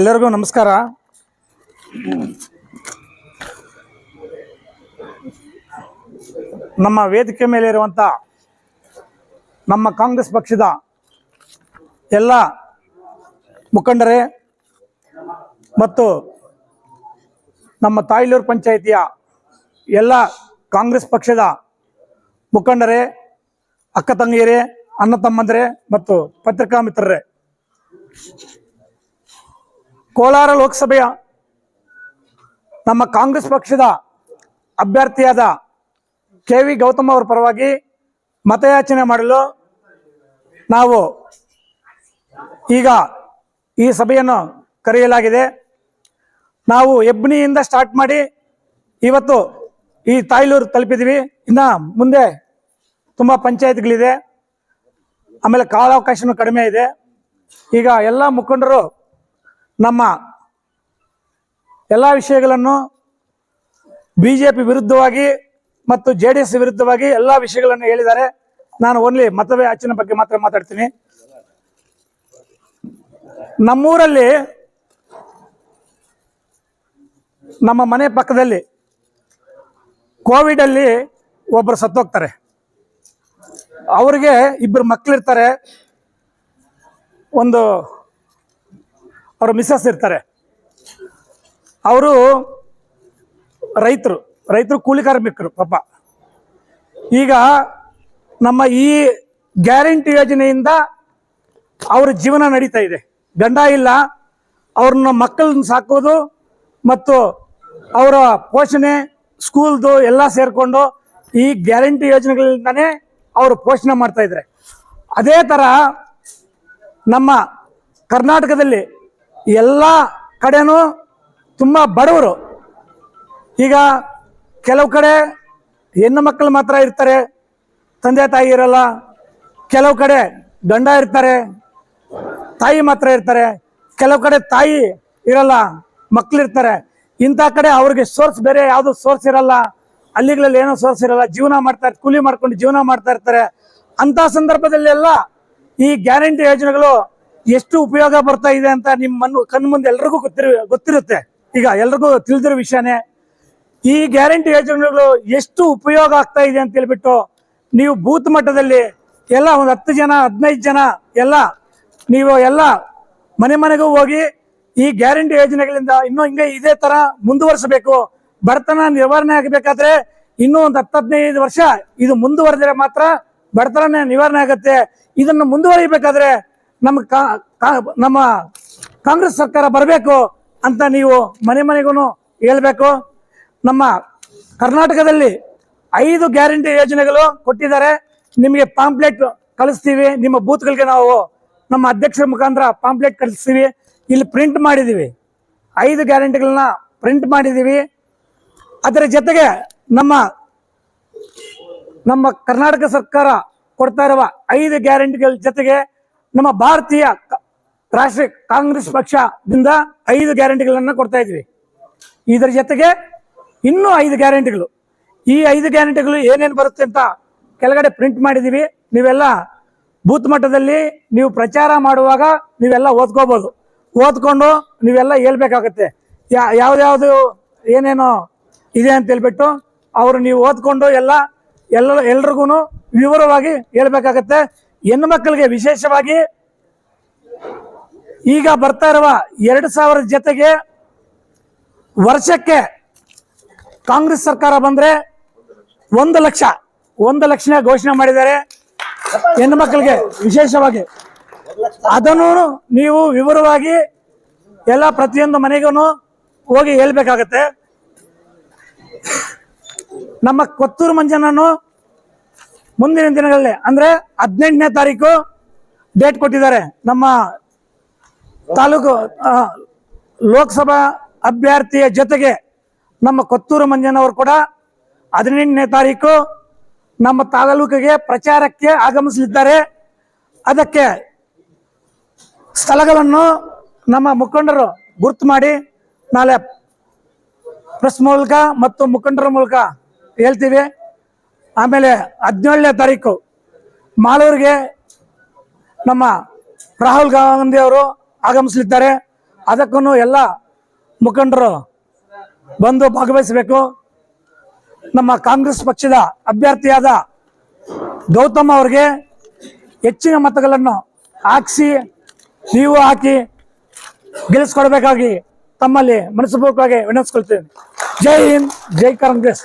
ಎಲ್ಲರಿಗೂ ನಮಸ್ಕಾರ. ನಮ್ಮ ವೇದಿಕೆ ಮೇಲೆ ಇರುವಂತ ನಮ್ಮ ಕಾಂಗ್ರೆಸ್ ಪಕ್ಷದ ಎಲ್ಲ ಮುಖಂಡರೇ ಮತ್ತು ನಮ್ಮ ತಾಯ್ಲೂರು ಪಂಚಾಯಿತಿಯ ಎಲ್ಲ ಕಾಂಗ್ರೆಸ್ ಪಕ್ಷದ ಮುಖಂಡರೇ, ಅಕ್ಕ ತಂಗಿಯರೇ, ಅಣ್ಣ ತಮ್ಮಂದರೇ ಮತ್ತು ಪತ್ರಿಕಾ ಮಿತ್ರರೇ. ಕೋಲಾರ ಲೋಕಸಭೆಯ ನಮ್ಮ ಕಾಂಗ್ರೆಸ್ ಪಕ್ಷದ ಅಭ್ಯರ್ಥಿಯಾದ ಕೆ ವಿ ಗೌತಮ್ ಅವರ ಪರವಾಗಿ ಮತಯಾಚನೆ ಮಾಡಲು ನಾವು ಈಗ ಈ ಸಭೆಯನ್ನು ಕರೆಯಲಾಗಿದೆ. ನಾವು ಎಬ್ನಿಯಿಂದ ಸ್ಟಾರ್ಟ್ ಮಾಡಿ ಇವತ್ತು ಈ ತಾಯ್ಲೂರು ತಲುಪಿದ್ವಿ ಇನ್ನ ಮುಂದೆ ತುಂಬ ಪಂಚಾಯತ್ಗಳಿದೆ. ಆಮೇಲೆ ಕಾಲಾವಕಾಶನೂ ಕಡಿಮೆ ಇದೆ. ಈಗ ಎಲ್ಲ ಮುಖಂಡರು ನಮ್ಮ ಎಲ್ಲ ವಿಷಯಗಳನ್ನು ಬಿ ಜೆ ಪಿ ವಿರುದ್ಧವಾಗಿ ಮತ್ತು ಜೆ ಡಿ ಎಸ್ ವಿರುದ್ಧವಾಗಿ ಎಲ್ಲ ವಿಷಯಗಳನ್ನು ಹೇಳಿದ್ದಾರೆ. ನಾನು ಓನ್ಲಿ ಮತವೇ ಆಚಿನ ಬಗ್ಗೆ ಮಾತ್ರ ಮಾತಾಡ್ತೀನಿ. ನಮ್ಮೂರಲ್ಲಿ ನಮ್ಮ ಮನೆ ಪಕ್ಕದಲ್ಲಿ ಕೋವಿಡಲ್ಲಿ ಒಬ್ಬರು ಸತ್ತೋಗ್ತಾರೆ. ಅವರಿಗೆ ಇಬ್ಬರು ಮಕ್ಕಳಿರ್ತಾರೆ ಒಂದು ಅವ್ರ ಮಿಸ್ಸಸ್ ಇರ್ತಾರೆ. ಅವರು ರೈತರು ರೈತರು ಕೂಲಿ ಕಾರ್ಮಿಕರು ಪಾಪ. ಈಗ ನಮ್ಮ ಈ ಗ್ಯಾರಂಟಿ ಯೋಜನೆಯಿಂದ ಅವ್ರ ಜೀವನ ನಡೀತಾ ಇದೆ. ಗಂಡ ಇಲ್ಲ, ಅವ್ರನ್ನ ಮಕ್ಕಳನ್ನ ಸಾಕೋದು ಮತ್ತು ಅವರ ಪೋಷಣೆ, ಸ್ಕೂಲ್ದು ಎಲ್ಲ ಸೇರಿಕೊಂಡು ಈ ಗ್ಯಾರಂಟಿ ಯೋಜನೆಗಳಿಂದನೇ ಅವರು ಪೋಷಣೆ ಮಾಡ್ತಾ ಇದ್ದಾರೆ. ಅದೇ ಥರ ನಮ್ಮ ಕರ್ನಾಟಕದಲ್ಲಿ ಎಲ್ಲ ಕಡೆನೂ ತುಂಬ ಬಡವರು. ಈಗ ಕೆಲವು ಕಡೆ ಹೆಣ್ಣು ಮಕ್ಕಳು ಮಾತ್ರ ಇರ್ತಾರೆ, ತಂದೆ ತಾಯಿ ಇರಲ್ಲ. ಕೆಲವು ಕಡೆ ಗಂಡ ಇರ್ತಾರೆ, ತಾಯಿ ಮಾತ್ರ ಇರ್ತಾರೆ. ಕೆಲವು ಕಡೆ ತಾಯಿ ಇರಲ್ಲ ಮಕ್ಕಳಿರ್ತಾರೆ ಇಂಥ ಕಡೆ ಅವ್ರಿಗೆ ಸೋರ್ಸ್ ಬೇರೆ ಯಾವುದು ಸೋರ್ಸ್ ಇರಲ್ಲ. ಹಳ್ಳಿಗಳಲ್ಲಿ ಏನೋ ಸೋರ್ಸ್ ಇರಲ್ಲ. ಜೀವನ ಮಾಡ್ತಾ ಕೂಲಿ ಮಾಡ್ಕೊಂಡು ಜೀವನ ಮಾಡ್ತಾ ಇರ್ತಾರೆ. ಅಂತ ಸಂದರ್ಭದಲ್ಲೆಲ್ಲ ಈ ಗ್ಯಾರಂಟಿ ಯೋಜನೆಗಳು ಎಷ್ಟು ಉಪಯೋಗ ಬರ್ತಾ ಇದೆ ಅಂತ ನಿಮ್ಮ ಮನ್ ಕಣ್ಣು ಮುಂದೆ ಎಲ್ರಿಗೂ ಗೊತ್ತಿರ, ಗೊತ್ತಿರುತ್ತೆ. ಈಗ ಎಲ್ರಿಗೂ ತಿಳಿದಿರೋ ವಿಷಯನೇ, ಈ ಗ್ಯಾರಂಟಿ ಯೋಜನೆಗಳು ಎಷ್ಟು ಉಪಯೋಗ ಆಗ್ತಾ ಇದೆ ಅಂತ ಹೇಳ್ಬಿಟ್ಟು ನೀವು ಬೂತ್ ಮಟ್ಟದಲ್ಲಿ ಎಲ್ಲ ಒಂದು ಹತ್ತು ಜನ, ಹದಿನೈದು ಜನ ಎಲ್ಲ ನೀವು ಎಲ್ಲ ಮನೆ ಮನೆಗೂ ಹೋಗಿ ಈ ಗ್ಯಾರಂಟಿ ಯೋಜನೆಗಳಿಂದ ಇನ್ನೂ ಹಿಂಗೆ ಇದೇ ತರ ಮುಂದುವರಿಸಬೇಕು. ಬಡತನ ನಿವಾರಣೆ ಆಗಬೇಕಾದ್ರೆ ಇನ್ನೂ ಒಂದು ಹತ್ತು ಹದಿನೈದು ವರ್ಷ ಇದು ಮುಂದುವರೆದ್ರೆ ಮಾತ್ರ ಬಡತನ ನಿವಾರಣೆ ಆಗುತ್ತೆ. ಇದನ್ನು ಮುಂದುವರಿಬೇಕಾದ್ರೆ ನಮ್ಮ ನಮ್ಮ ಕಾಂಗ್ರೆಸ್ ಸರ್ಕಾರ ಬರಬೇಕು ಅಂತ ನೀವು ಮನೆ ಮನೆಗೂ ಹೇಳಬೇಕು. ನಮ್ಮ ಕರ್ನಾಟಕದಲ್ಲಿ ಐದು ಗ್ಯಾರಂಟಿ ಯೋಜನೆಗಳು ಕೊಟ್ಟಿದ್ದಾರೆ. ನಿಮಗೆ ಪಾಂಪ್ಲೆಟ್ ಕಳಿಸ್ತೀವಿ. ನಿಮ್ಮ ಬೂತ್ಗಳಿಗೆ ನಾವು ನಮ್ಮ ಅಧ್ಯಕ್ಷರ ಮುಖಾಂತರ ಪಾಂಪ್ಲೆಟ್ ಕಳಿಸ್ತೀವಿ. ಇಲ್ಲಿ ಪ್ರಿಂಟ್ ಮಾಡಿದ್ದೀವಿ. ಐದು ಗ್ಯಾರಂಟಿಗಳನ್ನ ಪ್ರಿಂಟ್ ಮಾಡಿದ್ದೀವಿ. ಅದರ ಜೊತೆಗೆ ನಮ್ಮ ನಮ್ಮ ಕರ್ನಾಟಕ ಸರ್ಕಾರ ಕೊಡ್ತಾ ಇರುವ ಐದು ಗ್ಯಾರಂಟಿಗಳ ಜೊತೆಗೆ ನಮ್ಮ ಭಾರತೀಯ ರಾಷ್ಟ್ರೀಯ ಕಾಂಗ್ರೆಸ್ ಪಕ್ಷದಿಂದ ಐದು ಗ್ಯಾರಂಟಿಗಳನ್ನ ಕೊಡ್ತಾ ಇದ್ವಿ. ಇದರ ಜೊತೆಗೆ ಇನ್ನೂ ಐದು ಗ್ಯಾರಂಟಿಗಳು. ಈ ಐದು ಗ್ಯಾರಂಟಿಗಳು ಏನೇನು ಬರುತ್ತೆ ಅಂತ ಕೆಳಗಡೆ ಪ್ರಿಂಟ್ ಮಾಡಿದ್ದೀವಿ ನೀವೆಲ್ಲ ಬೂತ್ ಮಟ್ಟದಲ್ಲಿ ನೀವು ಪ್ರಚಾರ ಮಾಡುವಾಗ ನೀವೆಲ್ಲ ಓದ್ಕೋಬೋದು. ಓದ್ಕೊಂಡು ನೀವೆಲ್ಲ ಹೇಳ್ಬೇಕಾಗತ್ತೆ. ಯಾ ಏನೇನು ಏನೇನೋ ಇದೆ ಅಂತ ಹೇಳ್ಬಿಟ್ಟು ಅವರು ನೀವು ಓದ್ಕೊಂಡು ಎಲ್ಲ ಎಲ್ಲ ಎಲ್ರಿಗೂ ವಿವರವಾಗಿ ಹೇಳ್ಬೇಕಾಗತ್ತೆ. ಹೆಣ್ಣು ಮಕ್ಕಳಿಗೆ ವಿಶೇಷವಾಗಿ ಈಗ ಬರ್ತಾ ಇರುವ ಎರಡು ಸಾವಿರ ಜೊತೆಗೆ ವರ್ಷಕ್ಕೆ ಕಾಂಗ್ರೆಸ್ ಸರ್ಕಾರ ಬಂದ್ರೆ ಒಂದು ಲಕ್ಷ ಒಂದು ಲಕ್ಷ ಘೋಷಣೆ ಮಾಡಿದ್ದಾರೆ. ಹೆಣ್ಣು ಮಕ್ಕಳಿಗೆ ವಿಶೇಷವಾಗಿ ಅದನ್ನು ನೀವು ವಿವರವಾಗಿ ಎಲ್ಲ ಪ್ರತಿಯೊಂದು ಮನೆಗೂ ಹೋಗಿ ಹೇಳ್ಬೇಕಾಗತ್ತೆ. ನಮ್ಮ ಕೊತ್ತೂರು ಮಂಜನನ್ನು ಮುಂದಿನ ದಿನಗಳಲ್ಲಿ, ಅಂದ್ರೆ ಹದಿನೆಂಟನೇ ತಾರೀಕು ಡೇಟ್ ಕೊಟ್ಟಿದ್ದಾರೆ ನಮ್ಮ ತಾಲೂಕು ಲೋಕಸಭಾ ಅಭ್ಯರ್ಥಿಯ ಜೊತೆಗೆ ನಮ್ಮ ಕೊತ್ತೂರು ಮಂಜನವರು ಕೂಡ ಹದಿನೆಂಟನೇ ತಾರೀಕು ನಮ್ಮ ತಾಲೂಕಿಗೆ ಪ್ರಚಾರಕ್ಕೆ ಆಗಮಿಸಲಿದ್ದಾರೆ. ಅದಕ್ಕೆ ಸ್ಥಳಗಳನ್ನು ನಮ್ಮ ಮುಖಂಡರು ಗುರ್ತು ಮಾಡಿ ನಾಳೆ ಪ್ರೆಸ್ ಮೂಲಕ ಮತ್ತು ಮುಖಂಡರ ಮೂಲಕ ಹೇಳ್ತೀವಿ. ಆಮೇಲೆ ಹದಿನೇಳನೇ ತಾರೀಕು ಮಾಲೂರಿಗೆ ನಮ್ಮ ರಾಹುಲ್ ಗಾಂಧಿ ಅವರು ಆಗಮಿಸಲಿದ್ದಾರೆ. ಅದಕ್ಕೂ ಎಲ್ಲ ಮುಖಂಡರು ಬಂದು ಭಾಗವಹಿಸಬೇಕು. ನಮ್ಮ ಕಾಂಗ್ರೆಸ್ ಪಕ್ಷದ ಅಭ್ಯರ್ಥಿಯಾದ ಗೌತಮ್ ಅವ್ರಿಗೆ ಹೆಚ್ಚಿನ ಮತಗಳನ್ನು ಹಾಕಿಸಿ, ನೀವು ಹಾಕಿ ಗೆಲ್ಲಿಸ್ಕೊಡ್ಬೇಕಾಗಿ ತಮ್ಮಲ್ಲಿ ಮನಸ್ಪೂರ್ವಕವಾಗಿ ವಿನಂತಿಸ್ಕೊಳ್ತೇನೆ. ಜೈ ಹಿಂದ್, ಜೈ ಕಾಂಗ್ರೆಸ್.